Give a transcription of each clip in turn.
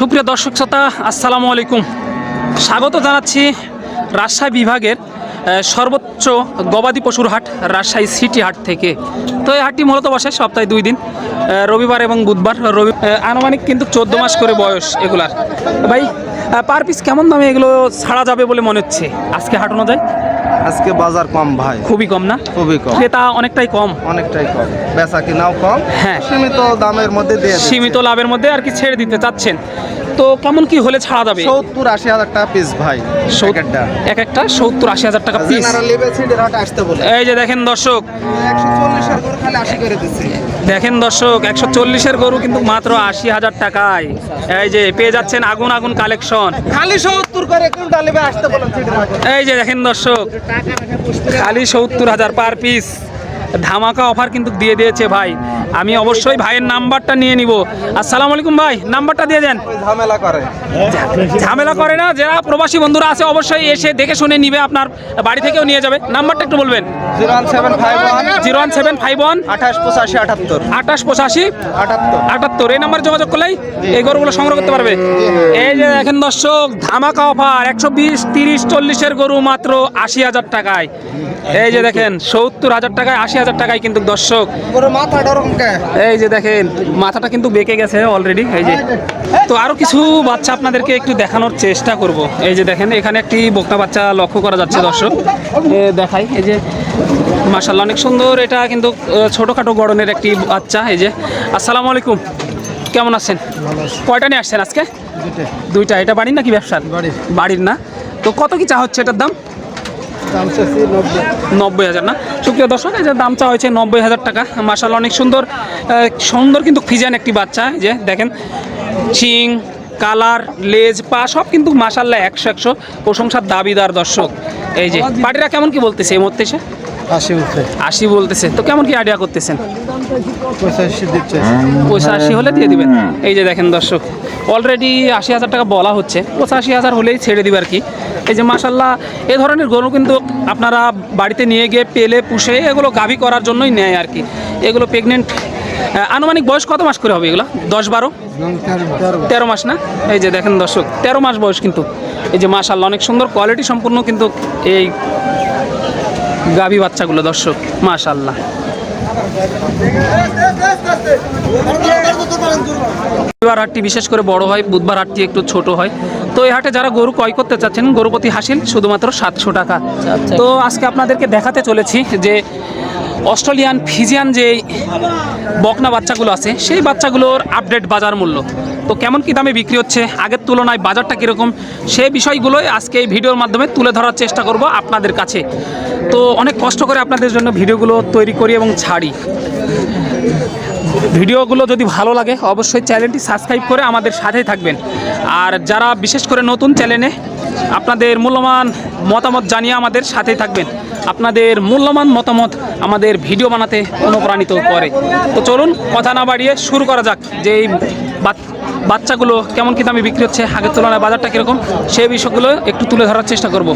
সুপ্রিয় দর্শক শ্রোতা, আসসালামু আলাইকুম। স্বাগত জানাচ্ছি রাজশাহী বিভাগের সর্বোচ্চ গবাদি পশুর হাট, রাজশাহী সিটি হাট থেকে। তো এই হাটটি মূলত বসে সপ্তাহে দুই দিন রবিবার এবং বুধবার। রবি আনুমানিক কিন্তু চোদ্দ মাস করে বয়স এগুলার। ভাই পার পিস কেমন দামে এগুলো ছাড়া যাবে বলে মনে হচ্ছে? আজকে হাট অনুযায়ী? আজকে বাজার কম ভাই। খুবই কম না? খুবই কম। ক্রেতা অনেকটাই কম। অনেকটাই কম। বেচা কিনাও কম। হ্যাঁ। সীমিত দামের মধ্যে দিয়ে সীমিত লাভের মধ্যে আর কি ছেড়ে দিতে চাচ্ছেন। তো কেমন কি হলে ছাড়া যাবে? সত্তর আশি হাজার টাকা পিস ভাই একটা এক একটা সত্তর আশি হাজার টাকা পিস এই যে দেখেন দর্শক। একশো করে দিচ্ছি। দেখেন দর্শক একশো চল্লিশের গরু কিন্তু মাত্র আশি হাজার টাকায়। এই যে পেয়ে যাচ্ছেন আগুন আগুন কালেকশন খালি সত্তর করে আসতে এই যে দেখেন দর্শক খালি সত্তর হাজার পার পিস ধামাকা অফার কিন্তু দিয়ে দিয়েছে ভাই। আমি অবশ্যই ভাইয়ের নাম্বারটা নিয়ে নিব। আসসালামু আলাইকুম ভাই নাম্বারটা দিয়ে দেন। ঝামেলা করে। ঝামেলা করে না যারা প্রবাসী বন্ধুরা আছে অবশ্যই এসে দেখে শুনে নিবে আপনার বাড়ি থেকেও নিয়ে যাবে। নাম্বারটা একটু বলবেন। Zero one seven five one. আঠাশ পঁচাশি আটাত্তর। আঠাশ পঁচাশি? আটাত্তর। আটাত্তর। এই নাম্বারে যোগাযোগ করলেই এই গরুগুলো সংগ্রহ করতে পারবে। এই যে দেখেন দর্শক ধামাকা অফার একশো বিশ তিরিশ চল্লিশের গরু মাত্র আশি হাজার টাকায়। এই যে দেখেন সত্তর হাজার টাকায় আশি হাজার টাকায় কিন্তু দর্শক। এই যে দেখেন মাথাটা কিন্তু বেঁকে গেছে অলরেডি এই যে। তো আরও কিছু বাচ্চা আপনাদেরকে একটু দেখানোর চেষ্টা করব। এই যে দেখেন এখানে একটি বকনা বাচ্চা লক্ষ্য করা যাচ্ছে দর্শক। দেখাই এই যে মাশাল্লাহ অনেক সুন্দর এটা কিন্তু ছোটোখাটো গড়নের একটি বাচ্চা এই যে। আসসালামু আলাইকুম কেমন আছেন? কয়টা নিয়ে আসছেন আজকে? দুইটা। এটা বাড়ির নাকি ব্যবসার? বাড়ির। না? তো কত কি চা হচ্ছে এটার দাম? নব্বই। হাজার না? সুপ্রিয় দর্শক এই যে দাম চা হয়েছে নব্বই হাজার টাকা। মার্শাল অনেক সুন্দর সুন্দর কিন্তু ফিজান একটি বাচ্চা এই যে দেখেন চিং কালার লেজ পা সব কিন্তু মাসাল্লাহ একশো একশো প্রশংসার দাবিদার দর্শক। এই যে পার্টিরা কেমন কি বলতেছে এই মুহূর্তে এসে? আশি আশি বলতেছে। তো কেমন কি আইডিয়া করতেছেন? পঁচাশি পয়সা আশি হলে দিয়ে দিবেন। এই যে দেখেন দর্শক অলরেডি আশি হাজার টাকা বলা হচ্ছে। পঁচাশি হাজার হলেই ছেড়ে দিবে আর কি। এই যে মাসাল্লাহ এ ধরনের গরু কিন্তু আপনারা বাড়িতে নিয়ে গিয়ে পেলে, পুষে এগুলো গাভী করার জন্যই নেয় আর কি। এগুলো প্রেগনেন্ট আনুমানিক বয়স কত মাস করে হবে এগুলো? দশ বারো? তেরো মাস না? এই যে দেখেন দর্শক, তেরো মাস বয়স কিন্তু। এই যে মাশাল্লাহ অনেক সুন্দর কোয়ালিটি সম্পূর্ণ কিন্তু এই গাভী বাচ্চাগুলো দর্শক মাশাল্লাহ বুধবার হাটটি বিশেষ করে বড় হয়, বুধবার হাটটি একটু ছোট হয়। তো এই হাটে যারা গরু ক্রয় করতে চাচ্ছেন, গরুপতি হাসিল শুধুমাত্র সাতশো টাকা। তো আজকে আপনাদেরকে দেখাতে চলেছি যে অস্ট্রেলিয়ান ফিজিয়ান যে বকনা বাচ্চাগুলো আছে, সেই বাচ্চাগুলোর আপডেট বাজার মূল্য। তো কেমন কি দামে বিক্রি হচ্ছে, আগের তুলনায় বাজারটা কীরকম সেই বিষয়গুলোই আজকে এই ভিডিওর মাধ্যমে তুলে ধরার চেষ্টা করব আপনাদের কাছে। তো অনেক কষ্ট করে আপনাদের জন্য ভিডিওগুলো তৈরি করি এবং ছাড়ি। ভিডিওগুলো যদি ভালো লাগে, অবশ্যই চ্যানেলটি সাবস্ক্রাইব করে আমাদের সাথেই থাকবেন। আর যারা বিশেষ করে নতুন চ্যানেলে আপনাদের মূল্যবান মতামত জানিয়ে আমাদের সাথেই থাকবেন, আপনাদের মূল্যবান মতামত আমাদের ভিডিও বানাতে অনুপ্রাণিত করে। তো চলুন, কথা না বাড়িয়ে শুরু করা যাক যে এই বাচ্চাগুলো কেমন কি দামে বিক্রি হচ্ছে আগের তুলনায় বাজারটা কীরকম সেই বিষয়গুলো একটু তুলে ধরার চেষ্টা করব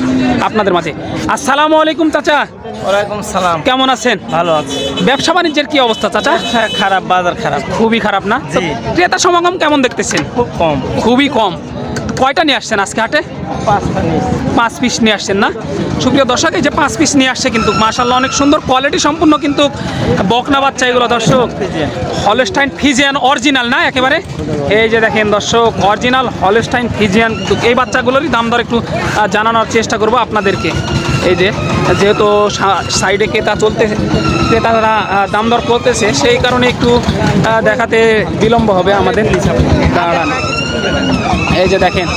আপনাদের মাঝে। আসসালামু আলাইকুম চাচা। ওয়ালাইকুম সালাম। কেমন আছেন? ভালো আছেন ব্যবসা বাণিজ্যের কি অবস্থা চাচা? খারাপ বাজার খারাপ। খুবই খারাপ না? ক্রেতা সমাগম কেমন দেখতেছেন? খুব কম। খুবই কম। কয়টা নিয়ে আসছেন আজকে হাটে? পাঁচ পিস নিয়ে আসছেন না? সুপ্রিয় দর্শক এই যে পাঁচ পিস নিয়ে আসছে কিন্তু মাশাল্লাহ অনেক সুন্দর কোয়ালিটি সম্পূর্ণ কিন্তু বকনা বাচ্চা এগুলো দর্শক। হলস্টাইন ফিজিয়ান অরিজিনাল না একেবারে? এই যে দেখেন দর্শক অরিজিনাল হলস্টাইন ফিজিয়ান কিন্তু এই বাচ্চাগুলোরই দাম দর একটু জানানোর চেষ্টা করব আপনাদেরকে। এই যে যেহেতু সাইডে ক্রেতা চলতে ক্রেতারা দাম দর করতেছে সেই কারণে একটু দেখাতে বিলম্ব হবে আমাদের। দাঁড়ান। এই যে দেখেন।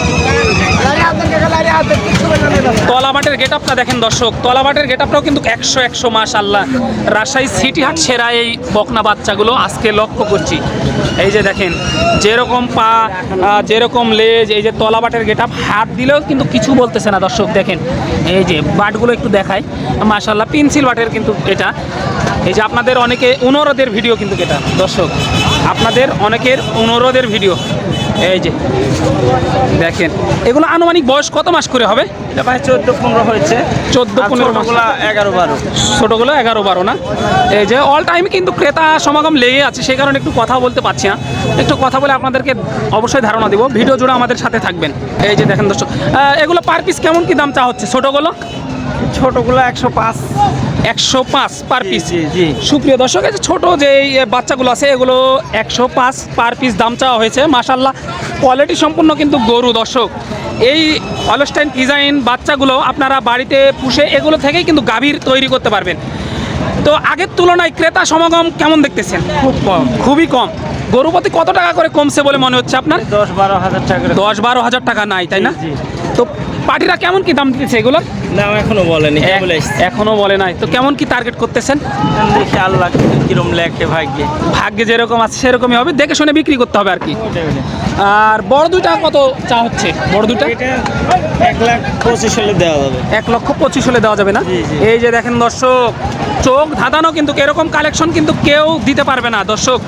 তলাবাটের গেট আপটা দেখেন দর্শক, তলাবাটের গেট আপটাও কিন্তু একশো একশো মাস আল্লাহ রাজশাহী সিটি হাট সেরা এই বকনা বাচ্চাগুলো আজকে লক্ষ্য করছি। এই যে দেখেন, যেরকম পা যেরকম লেজ, এই যে তলাবাটের গেট আপ হাত দিলেও কিন্তু কিছু বলতেছে না দর্শক, দেখেন। এই যে বাটগুলো একটু দেখায় মাশাল্লাহ পেন্সিল বাটের কিন্তু এটা। এই যে আপনাদের অনেকে অনুরোধের ভিডিও কিন্তু এটা, দর্শক। আপনাদের অনেকের অনুরোধের ভিডিও। এই যে দেখেন এগুলো আনুমানিক বয়স কত মাস করে হবে? এটা ভাই চোদ্দ পনেরো হয়েছে। চোদ্দ পনেরো এগারো বারো। ছোটোগুলো এগারো বারো না? এই যে অল টাইম কিন্তু ক্রেতা সমাগম লেগে আছে সেই কারণে একটু কথা বলতে পারছি না। একটু কথা বলে আপনাদেরকে অবশ্যই ধারণা দিব। ভিডিও জুড়ে আমাদের সাথে থাকবেন। এই যে দেখেন দর্শক এগুলো পার পিস কেমন কি দাম চা হচ্ছে? ছোটোগুলো? ছোটগুলো একশো পাঁচ। একশো পাঁচ পার পিস জি সুপ্রিয় দর্শক এই যে ছোট যে বাচ্চাগুলো আছে এগুলো একশো পাঁচ পার পিস দাম চাওয়া হয়েছে। মাসাল্লাহ কোয়ালিটি সম্পূর্ণ কিন্তু গরু দর্শক। এই অলস্টাইন ডিজাইন বাচ্চাগুলো আপনারা বাড়িতে পুষে এগুলো থেকেই কিন্তু গাভীর তৈরি করতে পারবেন। তো আগের তুলনায় ক্রেতা সমাগম কেমন দেখতেছেন? খুব কম। খুবই কম। গরু প্রতি কত টাকা করে কমছে বলে মনে হচ্ছে আপনার? দশ বারো হাজার টাকা দশ বারো হাজার টাকা নাই তাই না? তো পার্টিরা কেমন কি দাম দিতেছে এগুলো? দাম এখনও বলেনি। এখনও বলে নাই। তো কেমন কি টার্গেট করতেছেন? দেখি আল্লাহ কিরম লেখে ভাগ্যে। ভাগ্যে যেরকম আছে সেরকমই হবে। দেখে শুনে বিক্রি করতে হবে আর কি। আর বড় দুইটা কত চা হচ্ছে? বড় দুইটা? এক লাখ পঁচিশ হলে দেওয়া যাবে। এক লক্ষ পঁচিশ হলে দেওয়া যাবে না। এই যে দেখেন দর্শক চোখ ধাঁধানো কিন্তু এরকম কালেকশন কিন্তু কেউ দিতে পারবে না। দর্শক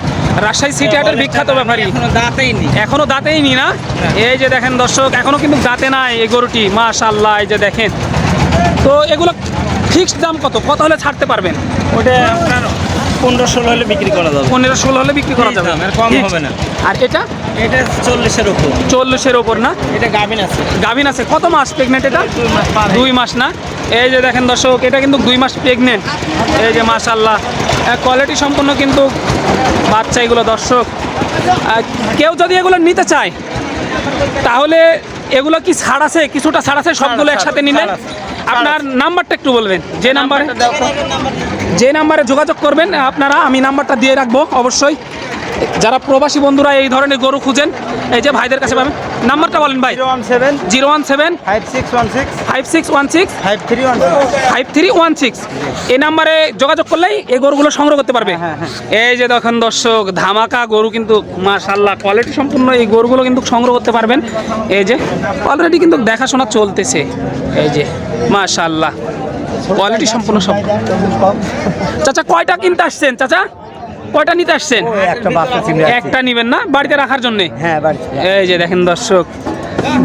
রাজশাহী সিটি হাটের বিখ্যাত ব্যাপারই এখনও দাঁতেই নি এখনও দাঁতেই নি না? এই যে দেখেন দর্শক এখনও কিন্তু দাঁতে নাই এই গরুটি। মাশাল্লাহ এই যে দেখেন। তো এগুলো ফিক্সড দাম কত? কত হলে ছাড়তে পারবেন? ওটা আপনার পনেরো ষোলো হলে বিক্রি করা যাবে। পনেরো ষোলো হলে বিক্রি করা যাবে। কম হবে না। আর এটা? এটা চল্লিশের উপর। চল্লিশের ওপর না? এটা গাভিন আছে। গাভিন আছে। কত মাস প্রেগনেন্ট এটা? দুই মাস না? এই যে দেখেন দর্শক এটা কিন্তু দুই মাস প্রেগনেন্ট এই যে মাশাল্লাহ কোয়ালিটি সম্পন্ন কিন্তু বাচ্চা এগুলো দর্শক। কেউ যদি এগুলো নিতে চায় তাহলে এগুলো কি ছাড় আছে? কিছুটা ছাড় আছে? সবগুলো একসাথে নিলে? আপনার নাম্বারটা একটু বলবেন যে নাম্বারে। যে নাম্বারে যোগাযোগ করবেন আপনারা আমি নাম্বারটা দিয়ে রাখব অবশ্যই। যারা প্রবাসী বন্ধুরা এই ধরনের গরু খুঁজেন এই যে ভাইদের কাছে পাবেন। নাম্বারটা বলেন ভাই। Zero one seven zero one seven five six one six five six one six five three one six এই নাম্বারে যোগাযোগ করলেই এই গরুগুলো সংগ্রহ করতে পারবে। হ্যাঁ, এই যে দেখেন দর্শক ধামাকা গরু কিন্তু মাশাল্লাহ কোয়ালিটি সম্পূর্ণ এই গরুগুলো কিন্তু সংগ্রহ করতে পারবেন। এই যে অলরেডি কিন্তু দেখাশোনা চলতেছে। এই যে মাশাল্লাহ কোয়ালিটি সম্পূর্ণ সব। চাচা কয়টা কিনতে আসছেন চাচা? কয়টা নিতে আসছেন? একটা নিবেন না? বাড়িতে রাখার জন্য? হ্যাঁ এই যে দেখেন দর্শক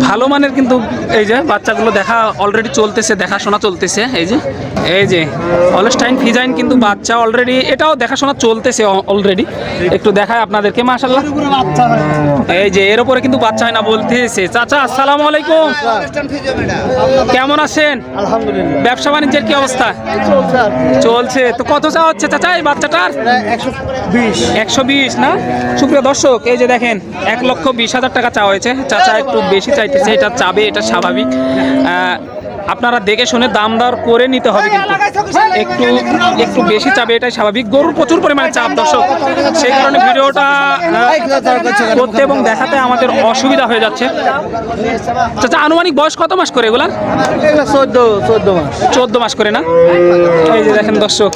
ভালো মানের কিন্তু এই যে বাচ্চাগুলো দেখা অলরেডি চলতেছে দেখাশোনা চলতেছে এই যে এই যে অলস্টাইন ফিজাইন কিন্তু বাচ্চা অলরেডি এটাও দেখাশোনা চলতেছে অলরেডি একটু দেখায় আপনাদেরকে মাশাল্লাহ এই যে এর উপরে কিন্তু বাচ্চা হয় না বলতেছে। চাচা আসসালামু আলাইকুম। কেমন আছেন? ব্যবসা বাণিজ্যের কি অবস্থা? চলছে তো কত চা হচ্ছে চাচা এই বাচ্চাটার? একশো বিশ। একশো বিশ না? সুপ্রিয় দর্শক এই যে দেখেন এক লক্ষ বিশ হাজার টাকা চা হয়েছে। চাচা একটু বেশি চাইতেছে এটা চাবে এটা স্বাভাবিক। আপনারা দেখে শুনে দাম দর করে নিতে হবে কিন্তু। একটু একটু বেশি চাবে এটাই স্বাভাবিক। গরুর প্রচুর পরিমাণে চাপ দর্শক। সেই কারণে ভিডিওটা করতে এবং দেখাতে আমাদের অসুবিধা হয়ে যাচ্ছে। চাচা আনুমানিক বয়স কত মাস করে এগুলা চোদ্দ চোদ্দ মাস। চোদ্দ মাস করে না? এই যে দেখেন দর্শক।